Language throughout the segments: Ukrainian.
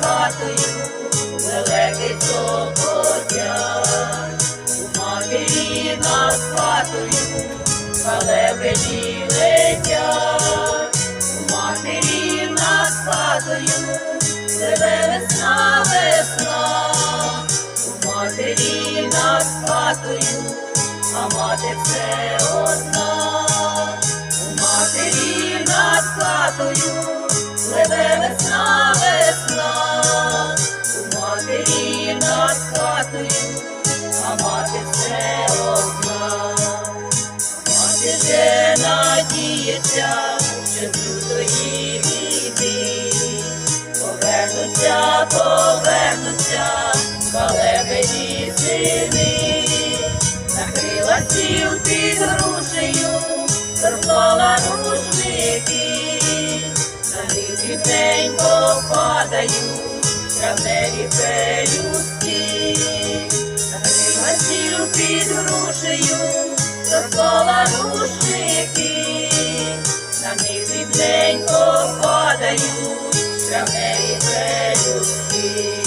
хатою, лелеки цокотять, у матері над хатою, летять, у матері над хатою, весна, весна, у матері над хатою, а мати все одна, у матері над хатою, що з лютої біди повернуться, повернуться, калебені сини, накрила стіл під грушею, торкала рушники, на них рівненько падають травневі пелюстки, накрила стіл під грушею, травневі пелюстки.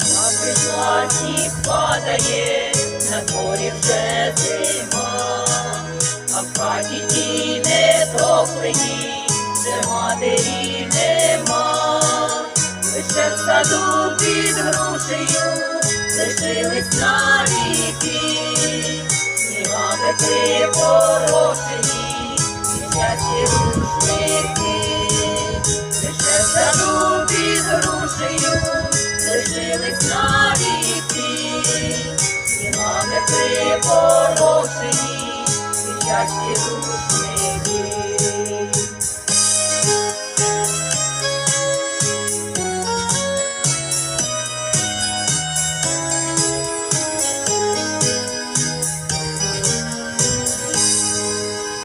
На прийшла падає, на дворі вже зима, а в хаті ті не топлені, де матері в саду під грушею лишились навіки, снігами припорошені, і рушники, лише в саду під грушею лишились навіки, снігами припорошені, і щасті рушники.